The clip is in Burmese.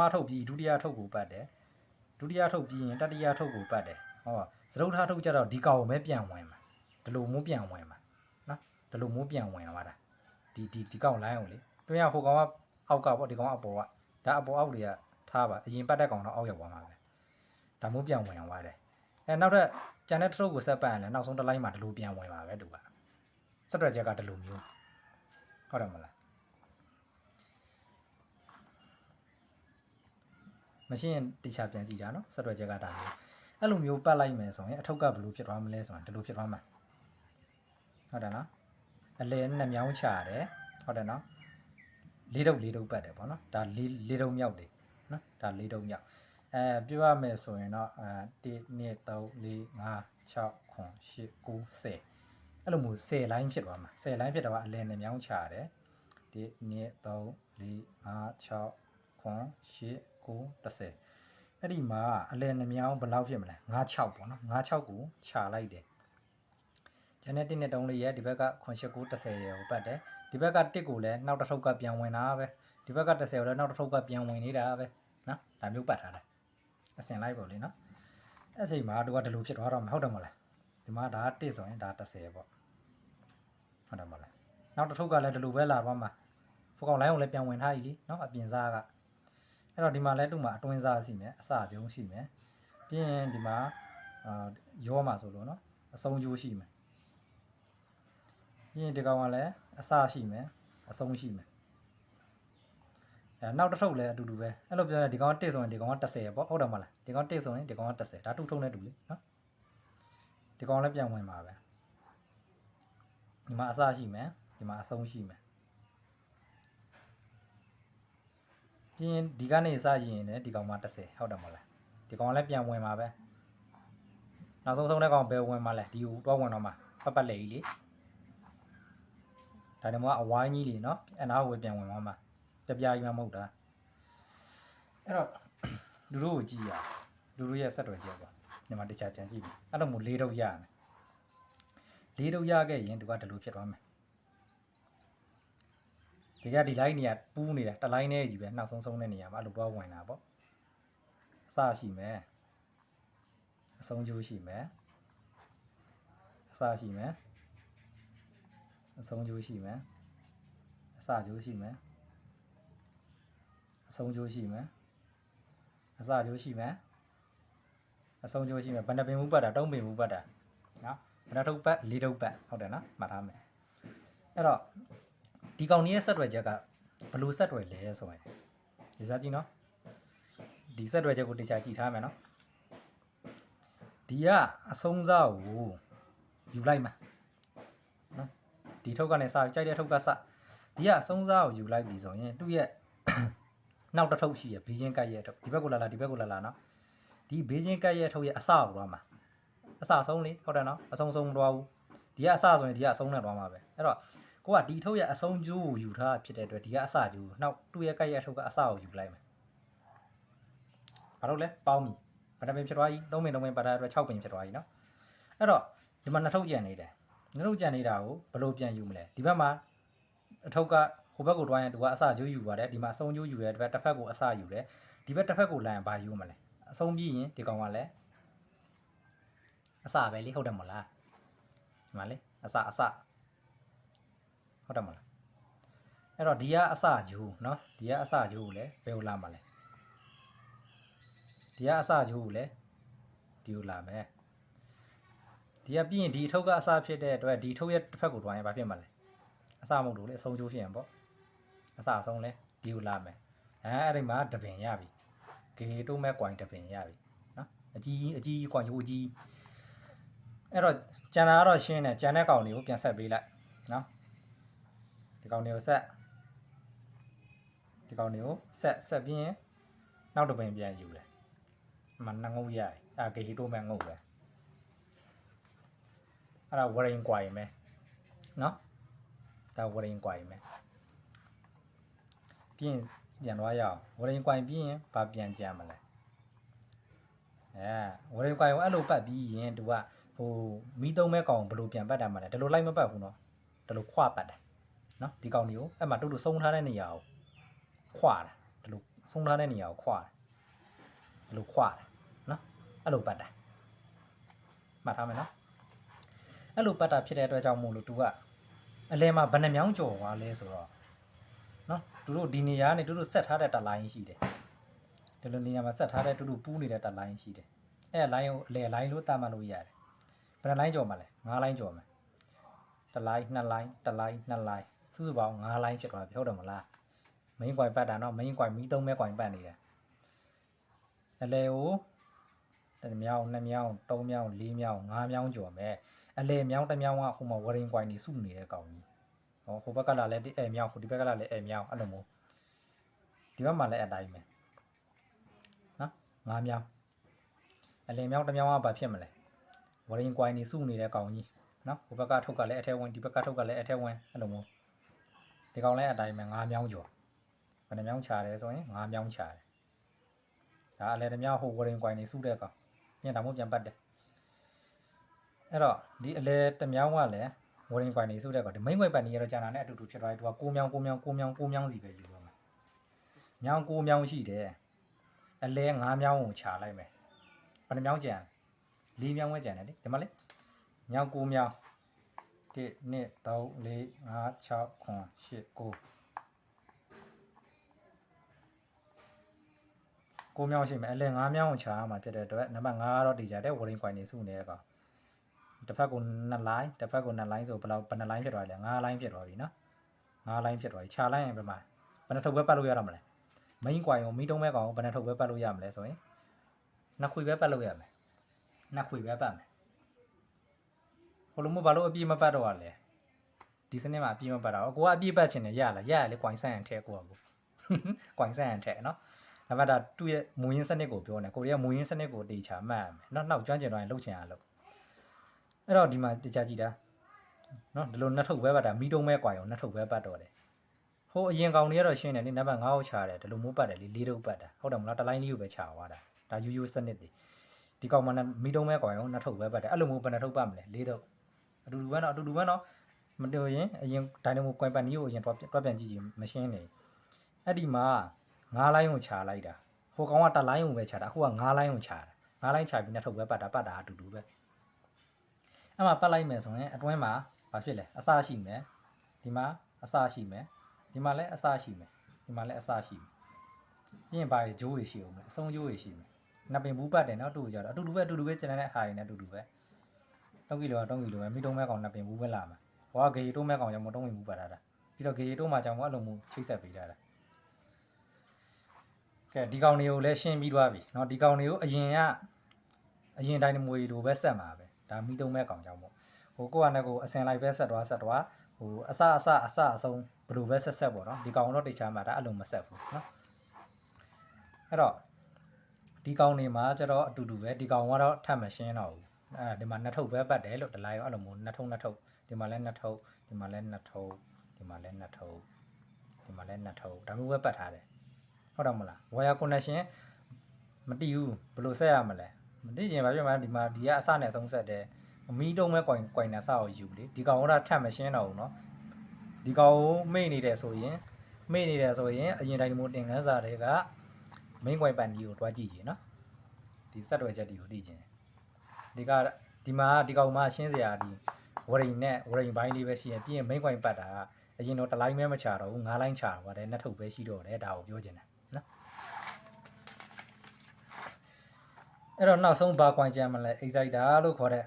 မထုတ်ပြီးဒုတိယထုတ်ကိုပတ်တယ်ဒုတိယထုတ်ပြီးရင်တတိယထုတ်ကိုပတ်တယ်ဟောသရုပ်ထားထုတ်ကြတော့ဒီကောင်ကိုပဲပြန်ဝင်မှာဒီလိုမျိုးပြန်ဝင်မှာနော်ဒီလိုမျိုးပြန်ဝင်သွားတာဒီဒီဒီကောင်လိုင်းအောင်လေတွင်းရဟိုကောင်ကအောက်ကပေါ့ဒီကောင်ကအပေါ်ကဒါအပေါ်အောက်တွေကထားပါအရင်ပတ်တဲ့ကောင်တော့အောက်ရောက်သွားမှာပဲဒါမျိုးပြန်ဝင်သွားတယ်အဲနောက်ထပ်ကျန်တဲ့ထုတ်ကိုဆက်ပတ်ရင်လည်းနောက်ဆုံးတစ်လိုင်းမှာဒီလိုပြန်ဝင်ပါပဲတူကဆက်တွက်ချက်ကဒီလိုမျိုးဟုတ်တယ်မလား မရှင်းရင်တခြားပြန်ကြည့်ကြနော်ဆက်တွဲချက်ကဒါမျိုးအဲ့လိုမျိုးပတ်လိုက်မယ်ဆိုရင်အထုပ်ကဘယ်လိုဖြစ်သွားမလဲဆိုရင်ဒီလိုဖြစ်သွားမှာဟုတ်တယ်နော်အလဲနှစ်မြောင်းချရတယ်ဟုတ်တယ်နော်လေးတုပ်လေးတုပ်ပတ်တယ်ပေါ့နော်ဒါလေးလေးတုပ်မြောက်တယ်နော်ဒါလေးတုပ်မြောက်အဲပြောရမယ်ဆိုရင်တော့အဲ1 2 3 4 5 6 9 10 9 10အဲ့လိုမျိုး10 line ဖြစ်သွားမှာ10 line ဖြစ်တော့အလဲနှစ်မြောင်းချရတယ်1 2 3 4 5 6 9 10 30အဲ့ဒီမှာအလဲနှမြောင်းဘယ်လောက်ဖြစ်မလဲ96ပေါ့နော်96ကိုခြာလိုက်တယ်ကျန်တဲ့1နဲ့3လေးရဲ့ဒီဘက်က89 30ရဲ့ကိုပတ်တယ်ဒီဘက်က1ကိုလည်းနောက်တစ်ထုပ်ကပြန်ဝင်တာပဲဒီဘက်က30ကိုလည်းနောက်တစ်ထုပ်ကပြန်ဝင်နေတာပဲနော်ဒါမျိုးပတ်ထားတယ်အစင်လိုက်ပေါ့လေနော်အဲ့ချိန်မှာတို့ကဒီလိုဖြစ်သွားတော့မဟုတ်တယ်မလားဒီမှာဒါ1ဆိုရင်ဒါ30ပေါ့ဟုတ်တယ်မလားနောက်တစ်ထုပ်ကလည်းဒီလိုပဲလာပါမှာဖုကောင်လိုင်းကိုလည်းပြန်ဝင်ထားပြီလीနော်အပြင်စားက အဲ့တော့ဒီမှာလဲတူမှာအတွင်းစားရှိမယ်အစကျုံးရှိမယ်ပြီးရင်ဒီမှာအာရောမှာဆိုလို့နော်အဆုံးကျိုးရှိမယ်ပြီးရင်ဒီကောင်ကလည်းအစရှိမယ်အဆုံးရှိမယ်အဲနောက်တစ်ထုပ်လည်းအတူတူပဲအဲ့လိုပြောရင်ဒီကောင်က1ဆိုရင်ဒီကောင်က30ပေါ့ဟုတ်တယ်မလားဒီကောင်1ဆိုရင်ဒီကောင်က30ဒါတူထုံနဲ့တူလေနော်ဒီကောင်လည်းပြန်ဝင်ပါပဲဒီမှာအစရှိမယ်ဒီမှာအဆုံးရှိမယ် ပြီးရင်ဒီကနေစရင်လည်းဒီကောင်မှ30ဟုတ်တယ်မဟုတ်လားဒီကောင်လည်းပြန်ဝင်ပါပဲနောက်ဆုံးဆုံးတဲ့ကောင်ဘယ်ဝင်မှလဲဒီကိုတော့ဝင်တော့မှာပတ်ပတ်လေကြီးလေဒါနဲ့မှအဝိုင်းကြီးလေနော်အနာကိုပြန်ဝင်သွားမှာပြပြကြီးမှမဟုတ်တာအဲ့တော့လူတို့ကိုကြည့်ရလူတို့ရဲ့ဆက်တော်ချက်ပေါ့ညီမတခြားပြန်ကြည့်ပြီအဲ့လိုမျိုးလေးတော့ရမယ်လေးတော့ရခဲ့ရင်သူကဒီလိုဖြစ်သွားမယ် ဒီကဒီ line နေရပူးနေတာတစ် line နဲ့ကြီးပဲနောက်ဆုံးဆုံးတဲ့နေရာမှာအဲ့လိုတော့ဝင်တာပေါ့အစရှိမယ်အဆုံးကျိုးရှိမယ်အစရှိမယ်အဆုံးကျိုးရှိမယ်အစကျိုးရှိမယ်အဆုံးကျိုးရှိမယ်အစကျိုးရှိမယ်အဆုံးကျိုးရှိမယ်ဘယ်နှပင်မှုပတ်တာတုံးပင်မှုပတ်တာနော်ဘယ်နှထုပ်ပတ်လေးထုပ်ပတ်ဟုတ်တယ်နော်မှတ်ထားမယ်အဲ့တော့ ဒီကောင်ကြီးရဲ့ဆက်တွယ်ချက်ကဘယ်လို့ဆက်တွယ်လဲဆိုရင်ဒီစားကြည့်နော်ဒီဆက်တွယ်ချက်ကိုတရားကြည့်ထားမယ်နော်ဒီကအဆုံးစားကိုယူလိုက်မှာနော်ဒီထုတ်ကနေစကြိုက်တဲ့ထုတ်ကစဒီကအဆုံးစားကိုယူလိုက်ပြီဆိုရင်သူ့ရဲ့နောက်တစ်ထုတ်ရှိရဘေးချင်းကတ်ရဲ့ထုတ်ဒီဘက်ကိုလာလာဒီဘက်ကိုလာလာနော်ဒီဘေးချင်းကတ်ရဲ့ထုတ်ရဲ့အစကိုတော့မှာအစဆုံးလေဟုတ်တယ်နော်အဆုံးဆုံးမတော့ဘူးဒီကအစဆိုရင်ဒီကအဆုံးနဲ့တော့မှာပဲအဲ့တော့ ကိုကဒီထုတ်ရအဆုံးကျိုးကိုယူထားဖြစ်တဲ့အတွက်ဒီကအစကျိုးနောက်သူ့ရဲ့ကြိုက်ရထုတ်ကအစကိုယူလိုက်မယ်ဘာလို့လဲပေါင်းပြီဗတပင်ဖြစ်သွားပြီသုံးပင်သုံးပင်ပတ်ထားတဲ့အတွက်6ပင်ဖြစ်သွားပြီနော်အဲ့တော့ဒီမှာနှစ်ထုတ်ကြံနေတယ်နှစ်ထုတ်ကြံနေတာကိုဘယ်လိုပြန်ယူမလဲဒီဘက်မှာအထုပ်ကဟိုဘက်ကိုတွားရင်သူကအစကျိုးယူပါတယ်ဒီမှာအဆုံးကျိုးယူတဲ့အတွက်တစ်ဖက်ကိုအစယူတယ်ဒီဘက်တစ်ဖက်ကိုလမ်းဘာယူမလဲအဆုံးပြီးရင်ဒီကောင်ကလည်းအစပဲလေဟုတ်တယ်မဟုတ်လားဒီမှာလေအစအစ ဟုတ်တယ်မလားအဲ့တော့ဒီကအစဂျိုးเนาะဒီကအစဂျိုးကိုလည်းဘယ်ကိုလာမှာလဲဒီကအစဂျိုးကိုလည်းဒီကိုလာမယ်ဒီကပြီးရင်ဒီအထုပ်ကအစဖြစ်တဲ့အတွက်ဒီထုပ်ရဲ့တစ်ဖက်ကိုတွားရင်ဘာဖြစ်မှာလဲအစမဟုတ်လို့လေအဆုံးကျိုးဖြစ်ရင်ပေါ့အစအဆုံးလဲဒီကိုလာမယ်အဲအဲ့ဒီမှာတပင်ရပြီဂေတုံးမဲ့ကွိုင်တပင်ရပြီเนาะအကြီးအကြီးကွိုင်ဟိုကြီးအဲ့တော့ကျန်တာကတော့ရှင်းတယ်ကျန်တဲ့ကောင်တွေကိုပြန်ဆက်ပေးလိုက်เนาะ ဒီ ကောင်တွေကိုဆက်ဒီကောင်တွေကိုဆက်ဆက်ပြီးရင်နောက်တစ်ပင်ပြန်ယူတယ်အမှနှစ်ငုတ်ရတယ်အာဂေဟီတိုမဲ့ငုတ်ပဲအဲ့ဒါဝရင်ကွာရင်ပဲနော်ဒါဝရင်ကွာရင်ပဲပြီးရင်ပြန်သွားရအောင်ဝရင်ကွာရင်ပြီးရင်ဘာပြန်ကြံမလဲအဲဝရင်ကွာရင်အဲ့လိုပတ်ပြီးရင်သူကဟိုမီးသုံးမဲ့ကောင်ဘယ်လိုပြန်ပတ်တာမလဲဒီလိုလိုက်မပတ်ဘူးနော်ဒီလိုခွပတ်တယ် နော်ဒီကောင်တွေကိုအဲ့မှာတူတူဆုံးထားတဲ့နေရာကိုခွာတာဒီလိုဆုံးထားတဲ့နေရာကိုခွာတယ်အဲ့လိုခွာတယ်နော်အဲ့လိုပတ်တာမှတ်ထားမယ်နော်အဲ့လိုပတ်တာဖြစ်တဲ့အတွက်ကြောင့်မို့လို့သူကအလဲမှာဘယ်နှမြောင်းကြော်သွားလဲဆိုတော့နော်သူတို့ဒီနေရာကနေသူတို့ဆက်ထားတဲ့တက်လိုင်းရှိတယ်ဒီလိုနေရာမှာဆက်ထားတဲ့သူတို့ပူးနေတဲ့တက်လိုင်းရှိတယ်အဲ့လိုင်းကိုအလဲလိုင်းလို့တတ်မှတ်လို့ရတယ်ဘယ်နှလိုင်းကြော်မှာလဲ9လိုင်းကြော်မှာတစ်လိုင်းနှစ်လိုင်းတစ်လိုင်းနှစ်လိုင်း စုစုပေါင်း9လိုင်းဖြစ်သွားပြီဟုတ်တယ်မလား main coin ပတ်တာเนาะ main coin မီးသုံးမဲ့ coin ပတ်နေတယ်အလဲကိုတစ်မြောင်းနှစ်မြောင်းသုံးမြောင်းလေးမြောင်းငါးမြောင်းကျော်မယ်အလဲမြောင်းတစ်မြောင်းကဟိုမှာ waring coin နေစုနေတဲ့ကောင်ကြီးဟောဟိုဘက်ကလာလဲအဲမြောင်းဟိုဒီဘက်ကလာလဲအဲမြောင်းအဲ့လိုမျိုးဒီဘက်မှာလည်းအတိုင်းပဲနော်ငါးမြောင်းအလဲမြောင်းတစ်မြောင်းကဘာဖြစ်မလဲ waring coin နေစုနေတဲ့ကောင်ကြီးနော်ဟိုဘက်ကထုတ်ကလည်းအထက်ဝင်ဒီဘက်ကထုတ်ကလည်းအထက်ဝင်အဲ့လိုမျိုး ဒီကောင်လည်းအတိုင်းပဲငါးမြောင်းကျော်ဘယ်နှမြောင်းချတယ်ဆိုရင်၅မြောင်းချတယ်ဒါအလဲတစ်မြောင်းဟိုဝရင်ကွိုင်နေစုတဲ့ကောင်ပြန်တောင်မှပြန်ပတ်တယ်အဲ့တော့ဒီအလဲတစ်မြောင်းကလည်းဝရင်ကွိုင်နေစုတဲ့ကောင်ဒီမိန်ကွိုင်ပတ်နေရတော့ကြာတာနဲ့အတူတူဖြစ်သွားပြီသူက6မြောင်း6မြောင်း6မြောင်း6မြောင်းစီပဲယူတော့မှာမြောင်း6မြောင်းရှိတယ်အလဲ5မြောင်းကိုခြာလိုက်မယ်ဘယ်နှမြောင်းကြံ၄မြောင်းပဲကြံတယ်လေဒီမှာလေမြောင်း6မြောင်း 1 2 3 4 5 6 9 8 9ကိုမြောင်းရှိမယ်အလဲ9မြောင်းကိုချာရမှာဖြစ်တဲ့အတွက်နံပါတ်5ကတော့တည်ကြတဲ့ warning coin နေစုနေတဲ့ကောင်တစ်ဖက်က2 line တစ်ဖက်က2 line ဆိုဘယ်လောက်ဘယ်နှ line ဖြစ်သွားလဲ5 line ဖြစ်သွားပြီနော်5 line ဖြစ်သွားပြီခြာလိုက်ရင်ဘယ်မှာဘယ်နှထုတ်ပဲပတ်လို့ရတော့မလဲ main coin ကိုမီးတုံးမဲ့ကောင်ကိုဘယ်နှထုတ်ပဲပတ်လို့ရမလဲဆိုရင်နှစ်ခွေပဲပတ်လို့ရမယ်နှစ်ခွေပဲပတ်မယ် ကိုလိုမို့ဘာလို့အပြည့်မပတ်တော့ရလဲဒီစနစ်မှာအပြည့်မပတ်တာကိုကအပြည့်ပတ်ချင်တယ်ရလားရရလေကွိုင်ဆန်ရန်ထဲကိုကကိုကွိုင်ဆန်ရန်ထဲနော်နံပါတ်ဒါသူ့ရဲ့မူရင်းစနစ်ကိုပြောနေကိုရဲ့မူရင်းစနစ်ကိုတေချာမှတ်ရမယ်နော်နောက်ကျွမ်းကျင်တော့ရင်လှုပ်ချင်ရလို့အဲ့တော့ဒီမှာတေချာကြည့်တာနော်ဒီလိုနှစ်ထုပ်ပဲပတ်တာမီတုံးပဲကွာရောနှစ်ထုပ်ပဲပတ်တော့တယ်ဟိုအရင်ကောင်တွေကတော့ရှင်းတယ်နိနံပါတ်9ကိုချတယ်ဒီလိုမိုးပတ်တယ်လေလေးထုပ်ပတ်တာဟုတ်တယ်မလားတစ်လိုင်းလေးကိုပဲချသွားတာဒါယူယူစနစ်တွေဒီကောင်မနဲ့မီတုံးပဲကွာရောနှစ်ထုပ်ပဲပတ်တယ်အဲ့လိုမျိုးဘယ်နှထုပ်ပတ်မလဲလေးထုပ် အတူတူပဲเนาะအတူတူပဲเนาะမတူရင်အရင်ဒိုင်နမိုကွန်ပတ်နီကိုအရင်တွားတွားပြန်ကြည့်ကြည့်မရှင်းနေအဲ့ဒီမှာ9လိုင်းကိုချာလိုက်တာ ဟိုကောင်ကတစ်လိုင်းကိုပဲခြာတာအခုက9လိုင်းကိုခြာတာ9လိုင်းခြာပြီးနှစ်ထုတ်ပဲပတ်တာပတ်တာအတူတူပဲအဲ့မှာပတ်လိုက်မယ်ဆိုရင်အတွင်းမှာဘာဖြစ်လဲအစရှိမယ်ဒီမှာအစရှိမယ်ဒီမှာလည်းအစရှိမယ်ဒီမှာလည်းအစရှိမယ်ပြီးရင်ဘာကြီးဂျိုးတွေရှိအောင်လဲအဆုံးဂျိုးတွေရှိမယ်နှစ်ပင်ဘူးပတ်တယ်နော်တူကြတော့အတူတူပဲအတူတူပဲကျန်တဲ့ဟာတွေနဲ့အတူတူပဲ 3ကီလိုက3ကီလိုပဲမိတုံးမဲကောင်နှစ်ပင်ဘူးပဲလာမှာဟောကဂေတိုးမဲကောင်ကြောင့်မတုံးဝင်ဘူးပတ်တာပြီးတော့ဂေတိုးမှာကြောင့်မအဲ့လိုမျိုးချိတ်ဆက်ပေးတာ ကဲဒီကောင်တွေကိုလည်းရှင်းပြီးသွားပြီเนาะဒီကောင်တွေကိုအရင်ကအရင်တိုင်းနမွေလိုပဲဆက်မှာပဲဒါမိသုံးမဲ့ကောင်ကြောင့်ပေါ့ဟိုကိုကနဲ့ကိုအစင်လိုက်ပဲဆက်သွားဆက်သွားဟိုအစအစအစအဆုံးဘယ်လိုပဲဆက်ဆက်ပေါ့เนาะဒီကောင်တော့တိတ်ချမှာဒါအဲ့လိုမဆက်ဘူးเนาะအဲ့တော့ဒီကောင်တွေမှာကျတော့အတူတူပဲဒီကောင်ကတော့ထပ်မရှင်းတော့ဘူး အဲဒီမှာနှစ်ထုပ်ပဲပတ်တယ်လို့တလိုက်ရောအဲ့လိုမျိုးနှစ်ထုပ်နှစ်ထုပ်ဒီမှာလည်းနှစ်ထုပ်ဒီမှာလည်းနှစ်ထုပ်ဒီမှာလည်းနှစ်ထုပ်ဒီမှာလည်းနှစ်ထုပ်ဒါမျိုးပဲပတ်ထားတယ် ဟုတ်တယ်မလား wire connection မတည်ဘူးဘယ်လိုဆက်ရမလဲမတည်ရင်ဘာဖြစ်မလဲဒီမှာဒီကအစနဲ့အဆုံးဆက်တယ်မီးတုံးမဲ့ coin coin နဲ့စအောင်ယူလေဒီကောင်ကတော့ထပ်မရှင်းတော့ဘူးเนาะဒီကောင်ကိုမေ့နေတယ်ဆိုရင်မေ့နေတယ်ဆိုရင်အရင်တိုင်းမို့တင်ကန်းစာတွေက main coin ပန်ဒီကိုတွားကြည့်ကြည့်เนาะဒီဆက်တွယ်ချက်ဒီကိုတည်ခြင်း ဒီကဒီမှာဒီကောင်မှရှင်းစရာဒီဝရိန်နဲ့ဝရိန်ဘိုင်းလေးပဲရှိရင်ပြီးရင် main coin ပတ်တာကအရင်တော့တစ်လိုင်းမဲမချတော့ဘူးငါးလိုင်းချတော့ပါတယ်နှစ်ထုပ်ပဲရှိတော့တယ်ဒါကိုပြောချင်တယ်အဲ့တော့နောက်ဆုံးဘာကွန်ကြမ်းမလဲ exciter လို့ခေါ်တဲ့